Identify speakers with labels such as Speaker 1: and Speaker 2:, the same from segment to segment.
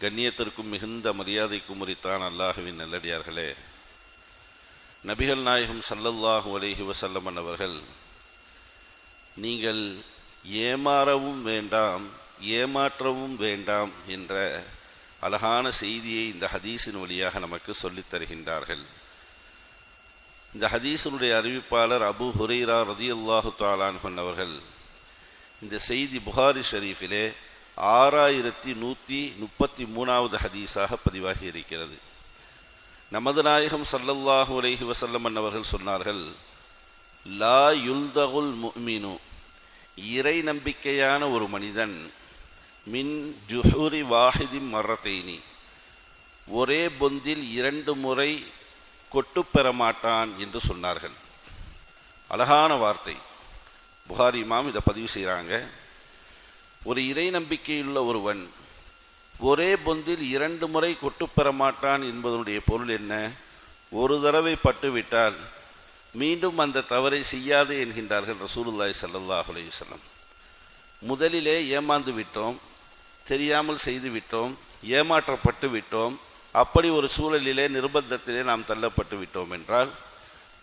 Speaker 1: கண்ணியத்திற்கும் மிகுந்த மரியாதைக்கும் உரித்தான் அல்லாஹுவின் நல்லடியார்களே. நபிகள் நாயகம் சல்லல்லாஹு அலேஹி வசல்லமன் அவர்கள் நீங்கள் ஏமாறவும் வேண்டாம் ஏமாற்றவும் வேண்டாம் என்ற அழகான செய்தியை இந்த ஹதீஸின் வழியாக நமக்கு சொல்லித் தருகின்றார்கள். இந்த ஹதீஸினுடைய அறிவிப்பாளர் அபு ஹுரைரா ரதி அல்லாஹு தாலான் அவர்கள் இந்த செய்தி புகாரி ஷரீஃபிலே ஆறாயிரத்தி நூற்றி முப்பத்தி மூணாவது ஹதீஸாக பதிவாகி இருக்கிறது நமது நாயகம் சல்லல்லாஹு அலைஹி வசல்லம் அவர்கள் சொன்னார்கள் லா யுல்தகுல் முமினு இறை நம்பிக்கையான ஒரு மனிதன் மின் ஜுஹூரி வாஹிதி மரத்தைனி ஒரே பொந்தில் இரண்டு முறை கொட்டு பெற மாட்டான் என்று சொன்னார்கள். அழகான வார்த்தை. புகாரி இமாம் இதை பதிவு செய்கிறாங்க. ஒரு இறை நம்பிக்கையுள்ள ஒருவன் ஒரே பொந்தில் இரண்டு முறை கொட்டு பெற மாட்டான் என்பதனுடைய பொருள் என்ன? ஒரு தடவை பட்டுவிட்டால் மீண்டும் அந்த தவறை செய்யாது என்கின்றார்கள் ரசூலுல்லாய் சல்லாஹ் அலையுசல்லம் முதலிலே ஏமாந்து விட்டோம் தெரியாமல் செய்து விட்டோம் ஏமாற்றப்பட்டு விட்டோம். அப்படி ஒரு சூழலிலே நிர்பந்தத்திலே நாம் தள்ளப்பட்டு விட்டோம் என்றால்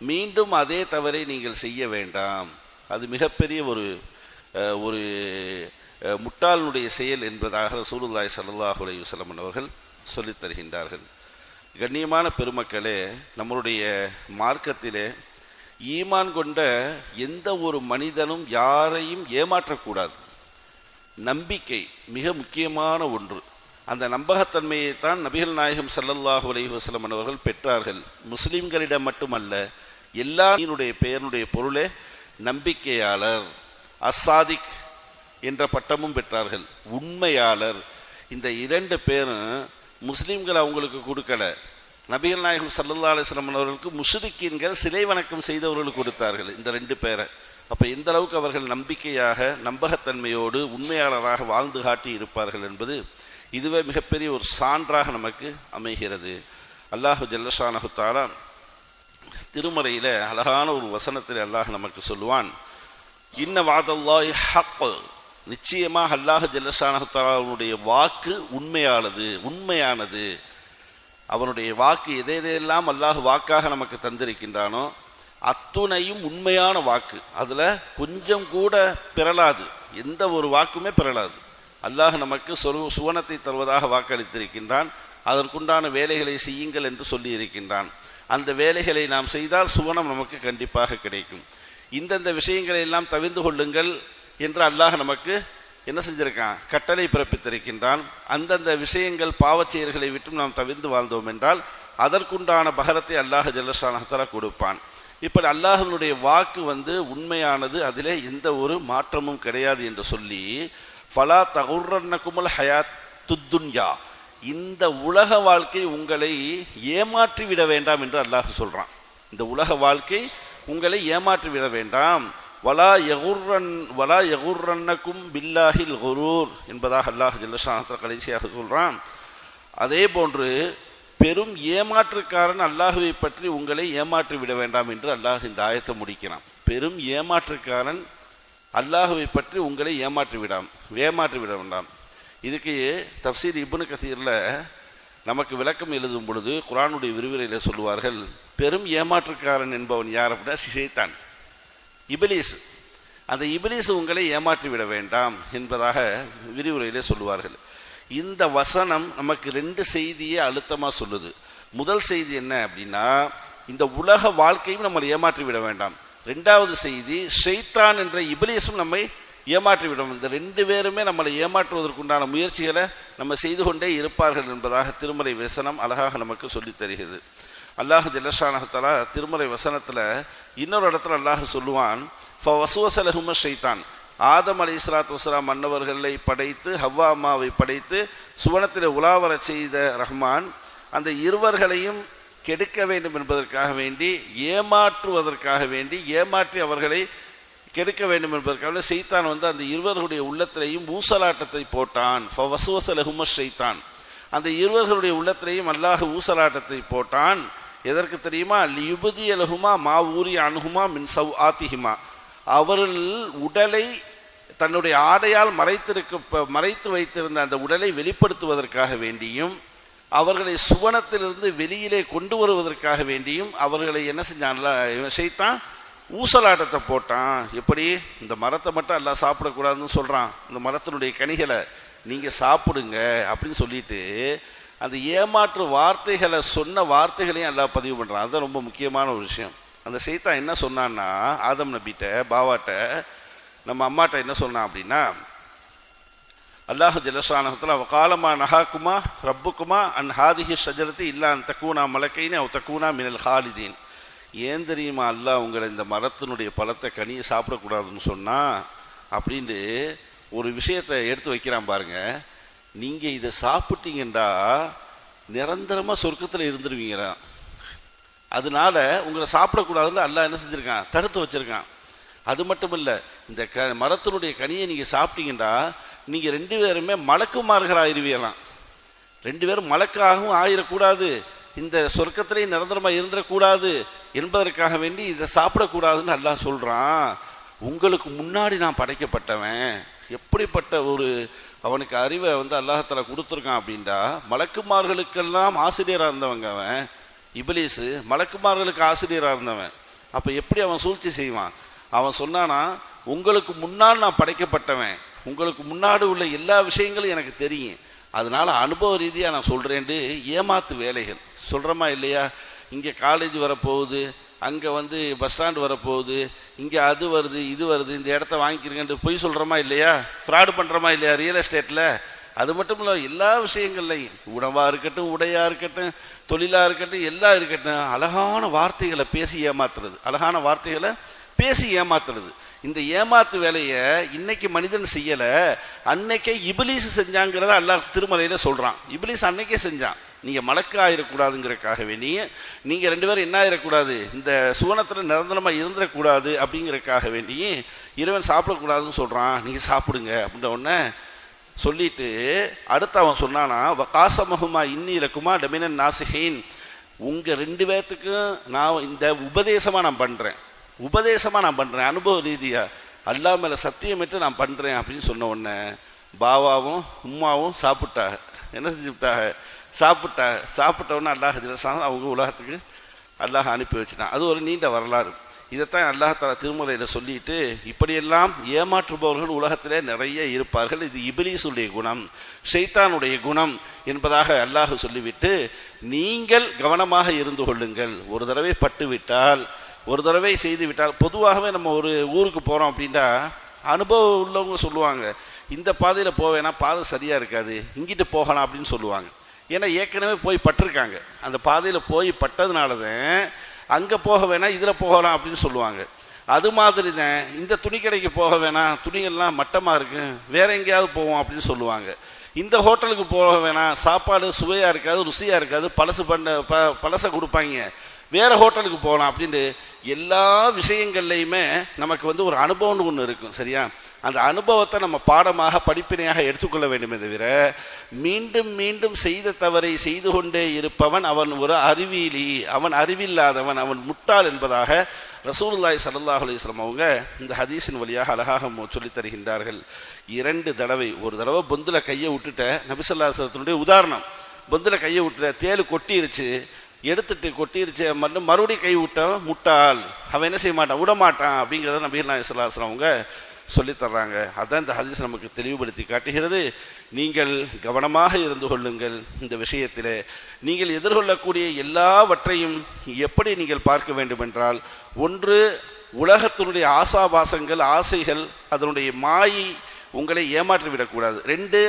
Speaker 1: மீண்டும் அதே தவறை நீங்கள் செய்ய வேண்டாம். அது மிகப்பெரிய ஒரு ஒரு முட்டாளனுடைய செயல் என்பதாக ரசூலுல்லாய் சல்லாஹ் அலையுசல்லம் அவர்கள் சொல்லித் தருகின்றார்கள். கண்ணியமான பெருமக்களே நம்மளுடைய மார்க்கத்திலே ஈமான் கொண்ட எந்த ஒரு மனிதனும் யாரையும் ஏமாற்றக்கூடாது. நம்பிக்கை மிக முக்கியமான ஒன்று. அந்த நம்பகத்தன்மையை தான் நபிகள் நாயகம் சல்லல்லாஹு அலைஹி வஸல்லம் அவர்கள் பெற்றார்கள். முஸ்லிம்களிடம் மட்டுமல்ல எல்லா பெயருடைய பொருளே நம்பிக்கையாளர் அசாதிக் என்ற பட்டமும் பெற்றார்கள். உண்மையாளர் இந்த இரண்டு பேரும் முஸ்லீம்கள் அவங்களுக்கு கொடுக்கல. நபிகள் நாயகம் சல்லல்லா அலிஸ்லாம் அவர்களுக்கு முஷ்ரிக்கீன்கள் சிலை வணக்கம் செய்தவர்களுக்கு கொடுத்தார்கள் இந்த ரெண்டு பேரை. அப்போ எந்த அளவுக்கு அவர்கள் நம்பிக்கையாக நம்பகத்தன்மையோடு உண்மையாளராக வாழ்ந்து காட்டி இருப்பார்கள் என்பது இதுவே மிகப்பெரிய ஒரு சான்றாக நமக்கு அமைகிறது. அல்லாஹு ஜல்லஷானஹு தாலா திருமறையில் அழகான ஒரு வசனத்தில் அல்லாஹ் நமக்கு சொல்லுவான் இன்ன வாதல்லாய் ஹக் நிச்சயமாக அல்லாஹ் ஜல்லஷானஹு வாக்கு உண்மையானது உண்மையானது. அவனுடைய வாக்கு எதை எதையெல்லாம் அல்லாஹ் வாக்காக நமக்கு தந்திருக்கின்றானோ அத்துணையும் உண்மையான வாக்கு. அதில் கொஞ்சம் கூட பிறலாது. எந்த ஒரு வாக்குமே பிறலாது. அல்லாஹ் நமக்கு சொரு சுவனத்தை தருவதாக வாக்களித்திருக்கின்றான். அதற்குண்டான வேலைகளை செய்யுங்கள் என்று சொல்லி இருக்கின்றான் அந்த வேலைகளை நாம் செய்தால் சுவனம் நமக்கு கண்டிப்பாக கிடைக்கும். இந்தந்த விஷயங்களை எல்லாம் தவிர்ந்து கொள்ளுங்கள். என்று அல்லாஹ் நமக்கு என்ன செஞ்சிருக்கான்? கட்டளை பிறப்பித்திருக்கின்றான். அந்தந்த விஷயங்கள் பாவச் செயல்களை நாம் தவிர்ந்து வாழ்ந்தோம் என்றால் அதற்குண்டான பகரத்தை அல்லாஹ் ஜல்லஷானஹத்தலா கொடுப்பான். இப்படி அல்லாஹனுடைய வாக்கு வந்து உண்மையானது அதிலே எந்த ஒரு மாற்றமும் கிடையாது என்று சொல்லி ஃபலா தகுர்ரன்னகுமல் ஹயாத் துத்துன்யா இந்த உலக வாழ்க்கை உங்களை ஏமாற்றி விட வேண்டாம் என்று அல்லாஹ் சொல்கிறான் இந்த உலக வாழ்க்கை உங்களை ஏமாற்றி விட வேண்டாம். வலா எகுர்ரன் வலா எகுர்ரன்னக்கும் பில்லாஹில் குரூர் என்பதாக அல்லாஹ் ஜல்லஷானத்தில் கடைசியாக சொல்கிறான் அதே போன்று பெரும் ஏமாற்றுக்காரன் அல்லாஹுவை பற்றி உங்களை ஏமாற்றி விட வேண்டாம் என்று அல்லாஹ் இந்த ஆயத்தை முடிக்கிறான். பெரும் ஏமாற்றுக்காரன் அல்லாஹுவை பற்றி உங்களை ஏமாற்றி விடாம் ஏமாற்றி விட வேண்டாம். இதுக்கு தப்சீர் இபுனு கசீரில் நமக்கு விளக்கம் எழுதும் பொழுது குரானுடைய விரிவுரையில் சொல்லுவார்கள் பெரும் ஏமாற்றுக்காரன் என்பவன் யார் அப்படின்னா சிசைத்தான் இபிலீஸ். அந்த இபிலீஸ் உங்களை ஏமாற்றி விட வேண்டாம் என்பதாக விரிவுரையிலே சொல்லுவார்கள். இந்த வசனம் நமக்கு ரெண்டு செய்தியை அழுத்தமாக சொல்லுது. முதல் செய்தி என்ன அப்படின்னா இந்த உலக வாழ்க்கையும் நம்மளை ஏமாற்றி விட வேண்டாம். ரெண்டாவது செய்தி ஷெய்தான் என்ற இபிலேசும் நம்மை ஏமாற்றி விடும். இந்த ரெண்டு பேருமே நம்மளை ஏமாற்றுவதற்குண்டான முயற்சிகளை நம்ம செய்து கொண்டே இருப்பார்கள் என்பதாக திருமலை வசனம் அழகாக நமக்கு சொல்லித் தருகிறது. அல்லாஹ் ஜல்லஷானஹத்தலா திருமலை வசனத்தில் இன்னொரு இடத்துல அல்லாஹ் சொல்லுவான் ஃபவசுவசலஹும ஷைத்தான் ஆதம் அலி இஸ்லாத் வசலாம் மன்னவர்களை படைத்து ஹவ்வா அம்மாவை படைத்து சுவனத்தில் உலாவரச் செய்த ரஹ்மான் அந்த இருவர்களையும் கெடுக்க வேண்டும் என்பதற்காக வேண்டி ஏமாற்றுவதற்காக வேண்டி ஏமாற்றி அவர்களை கெடுக்க வேண்டும் என்பதற்காக செய்தான் வந்து அந்த இருவர்களுடைய உள்ளத்திலையும் ஊசலாட்டத்தை போட்டான். ஃபவசுவசலஹும ஷைத்தான். அந்த இருவர்களுடைய உள்ளத்திலையும் அல்லாஹ் ஊசலாட்டத்தை போட்டான். எதற்கு தெரியுமா? லியுபதி அலகுமா மா ஊரி அணுகுமா மின் சவ் ஆத்திஹிமா. அவர்கள் உடலை தன்னுடைய ஆடையால் மறைத்திருக்க மறைத்து வைத்திருந்த அந்த உடலை வெளிப்படுத்துவதற்காக வேண்டியும் அவர்களை சுவனத்திலிருந்து வெளியிலே கொண்டு வருவதற்காக வேண்டியும் அவர்களை என்ன செஞ்சான்ல இவன் செய்தான் ஊசலாட்டத்தை போட்டான். எப்படி? இந்த மரத்தை மட்டும் எல்லாம் சாப்பிடக்கூடாதுன்னு சொல்கிறான் இந்த மரத்தினுடைய கனிகளை நீங்கள் சாப்பிடுங்க அப்படின்னு சொல்லிட்டு அந்த ஏமாற்று வார்த்தைகளை சொன்ன வார்த்தைகளையும் எல்லாம் பதிவு பண்ணுறான் அதுதான் ரொம்ப முக்கியமான ஒரு விஷயம். அந்த செய்தான் என்ன சொன்னான்னா ஆதம் நபிட்ட பாவாட்ட நம்ம அம்மாட்ட என்ன சொன்னான் அப்படின்னா அல்லாஹு ஜலசானகத்தில் காலமா நஹாக்குமா ரப்புக்குமா அன் ஹாதிஹி ஷஜரத்து இல்லா அந்த தக்கூனா மலக்கைன்னு அவ தக்கூனா மினல் ஹாலிதீன். ஏன் தெரியுமா அல்லாஹ் உங்களை இந்த மரத்தினுடைய பழத்தை கனியை சாப்பிடக்கூடாதுன்னு சொன்னால் அப்படின்ட்டு ஒரு விஷயத்தை எடுத்து வைக்கிறான் பாருங்கள் நீங்க இதை சாப்பிட்டீங்கன்றா நிரந்தரமா சொர்க்கத்தில் இருந்துருவீங்க அதனால உங்களை சாப்பிடக்கூடாதுன்னு அல்லாஹ் என்ன செஞ்சிருக்கான்? தடுத்து வச்சிருக்கான். அது மட்டும் இல்லை இந்த க மரத்தினுடைய கனியை நீங்கள் சாப்பிட்டீங்கன்றா நீங்கள் ரெண்டு பேருமே மலக்குமார்கள் ஆயிருவீங்களாம் ரெண்டு பேரும் மலக்காகவும் ஆயிடக்கூடாது இந்த சொர்க்கத்திலே நிரந்தரமாக இருந்துடக்கூடாது என்பதற்காக வேண்டி இதை சாப்பிடக்கூடாதுன்னு அல்லாஹ் சொல்கிறான் உங்களுக்கு முன்னாடி நான் படைக்கப்பட்டவன். எப்படிப்பட்ட ஒரு அவனுக்கு அறிவை வந்து அல்லாஹத்தில் கொடுத்துருக்கான் அப்படின்டா மலக்குமார்களுக்கெல்லாம் ஆசிரியராக இருந்தவங்க அவன். இபிலிஸு மலக்குமார்களுக்கு ஆசிரியராக இருந்தவன். அப்போ எப்படி அவன் சூழ்ச்சி செய்வான்? அவன் சொன்னானா உங்களுக்கு முன்னால் நான் படைக்கப்பட்டவன். உங்களுக்கு முன்னாடி உள்ள எல்லா விஷயங்களும் எனக்கு தெரியும். அதனால் அனுபவ ரீதியாக நான் சொல்கிறேன்ட்டு ஏமாத்து வேலைகள். சொல்கிறோமா இல்லையா? இங்கே காலேஜ் வரப்போகுது. அங்கே வந்து பஸ் ஸ்டாண்டு வரப்போகுது இங்கே அது வருது இது வருது இந்த இடத்த வாங்கிக்கிறீங்கன்ட்டு பொய் சொல்கிறோமா இல்லையா? ஃப்ராடு பண்ணுறோமா இல்லையா ரியல் எஸ்டேட்டில் அது மட்டும் இல்லை எல்லா விஷயங்கள்லையும் உணவாக இருக்கட்டும் உடையாக இருக்கட்டும் தொழிலாக இருக்கட்டும் எல்லாம் இருக்கட்டும் அழகான வார்த்தைகளை பேசி ஏமாத்துறது. அழகான வார்த்தைகளை பேசி ஏமாத்துறது. இந்த ஏமாத்து வேலையை இன்னைக்கு மனிதன் செய்யலை அன்னைக்கே இபிலிஸ் செஞ்சாங்கிறத அல்லாஹ் திருமலையில் சொல்கிறான் இபிலிஸ் அன்னைக்கே செஞ்சான். நீங்கள் மலக்கு ஆயிடக்கூடாதுங்கிறதுக்காக வேண்டி நீங்கள் ரெண்டு பேரும் என்ன ஆயிடக்கூடாது இந்த சுவனத்தில் நிரந்தரமாக இருந்துடக்கூடாது அப்படிங்கிறக்காக வேண்டி இறைவன் சாப்பிடக்கூடாதுன்னு சொல்கிறான் நீங்கள் சாப்பிடுங்க அப்படின்ற உடனே சொல்லிட்டு அடுத்து அவன் சொன்னானா வகாசமகுமா இன்னிலக்குமா டமினன் நாசிஹீன் உங்கள் ரெண்டு பேர்த்துக்கும் நான் இந்த உபதேசமாக நான் பண்ணுறேன் உபதேசமாக நான் பண்ணுறேன் அனுபவ ரீதியாக அல்லா மேலே சத்தியமிட்டு நான் பண்ணுறேன் அப்படின்னு சொன்ன உடனே பாவாவும் உம்மாவும் சாப்பிட்டாங்க. என்ன செஞ்சுட்டாங்க? சாப்பிட்ட உடனே அல்லாஹ் ஜிலசான் அவங்க உலகத்துக்கு அல்லாஹ் அனுப்பி வச்சுட்டான். அது ஒரு நீண்ட வரலாறு. இதைத்தான் அல்லாஹால திருமுறையில் சொல்லிட்டு இப்படியெல்லாம் ஏமாற்றுபவர்கள் உலகத்திலே நிறைய இருப்பார்கள். இது இபிலிசுடைய குணம் ஷைத்தானுடைய குணம் என்பதாக அல்லாஹ் சொல்லிவிட்டு நீங்கள் கவனமாக இருந்து கொள்ளுங்கள். ஒரு தடவை பட்டுவிட்டால் ஒரு தடவை செய்து விட்டால் பொதுவாகவே நம்ம ஒரு ஊருக்கு போகிறோம் அப்படின்னா அனுபவம் உள்ளவங்க சொல்லுவாங்க இந்த பாதையில் போவேன்னா பாதை சரியாக இருக்காது இங்கிட்டு போகலாம் அப்படின்னு சொல்லுவாங்க. ஏன்னா ஏற்கனவே போய் பட்டிருக்காங்க. அந்த பாதையில் போய் பட்டதுனால தான் அங்கே போக வேணாம் இதில் போகலாம் அப்படின்னு சொல்லுவாங்க. அது மாதிரி தான் இந்த துணி கடைக்கு போக வேணாம் துணிகள்லாம் மட்டமாக இருக்குது வேற எங்கேயாவது போவோம் அப்படின்னு சொல்லுவாங்க. இந்த ஹோட்டலுக்கு போக வேணாம் சாப்பாடு சுவையாக இருக்காது ருசியாக இருக்காது பழசு பண்ண ப பழசை கொடுப்பாங்க. வேறு ஹோட்டலுக்கு போகலாம் அப்படின்ட்டு எல்லா விஷயங்கள்லையுமே நமக்கு வந்து ஒரு அனுபவம்னு ஒன்று இருக்கும் சரியா? அந்த அனுபவத்தை நம்ம பாடமாக படிப்பினையாக எடுத்துக்கொள்ள வேண்டுமே தவிர மீண்டும் மீண்டும் செய்த தவறை செய்து கொண்டே இருப்பவன் அவன் ஒரு அறிவியலி அவன் அறிவில்லாதவன் அவன் முட்டாள் என்பதாக ரசூல்லாய் சல்லாஹ் அலிஸ்லாம் அவங்க இந்த ஹதீஸின் வழியாக அழகாக சொல்லித் தருகின்றார்கள். இரண்டு தடவை ஒரு தடவை பொந்தில் கையை விட்டுட்ட நபிசல்லாசனத்தினுடைய உதாரணம். பொந்தில் கையை விட்டுட்ட தேலு கொட்டிருச்சு. எடுத்துட்டு கொட்டிருச்சு மட்டும் மறுபடியும் கை விட்டான் முட்டாள். அவன் என்ன செய்ய மாட்டான்? விட மாட்டான் அப்படிங்கிறத நபீர் நாயசல்லாஸ்லாம் அவங்க சொல்லித்தர்றாங்க அதான் இந்த ஹதீஸ் நமக்கு தெளிவுபடுத்தி காட்டுகிறது. நீங்கள் கவனமாக இருந்து கொள்ளுங்கள் இந்த விஷயத்தில். நீங்கள் எதிர்கொள்ளக்கூடிய எல்லாவற்றையும் எப்படி நீங்கள் பார்க்க வேண்டும் என்றால் ஒன்று உலகத்தினுடைய ஆசாபாசங்கள் ஆசைகள் அதனுடைய மாயை உங்களை ஏமாற்றி விடக்கூடாது. ரெண்டு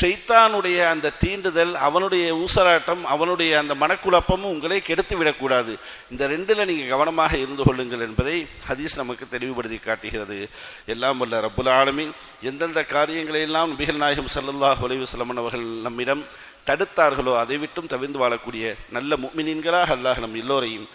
Speaker 1: ஷைத்தானுடைய அந்த தீண்டுதல் அவனுடைய ஊசலாட்டம் அவனுடைய அந்த மனக்குழப்பமும் உங்களை கெடுத்து விடக்கூடாது. இந்த ரெண்டில் நீங்கள் கவனமாக இருந்து கொள்ளுங்கள் என்பதை ஹதீஸ் நமக்கு தெளிவுபடுத்தி காட்டுகிறது. எல்லாம் வல்ல ரப்புல் ஆலமின். எந்தெந்த காரியங்களை எல்லாம் நபிகள் நாயகம் சல்லல்லாஹ் ஒலைவுசலமன் அவர்கள் நம்மிடம் தடுத்தார்களோ அதை விட்டும் தவிர்ந்து வாழக்கூடிய நல்ல முக்மினின்களாக அல்லாஹ் நம் எல்லோரையும்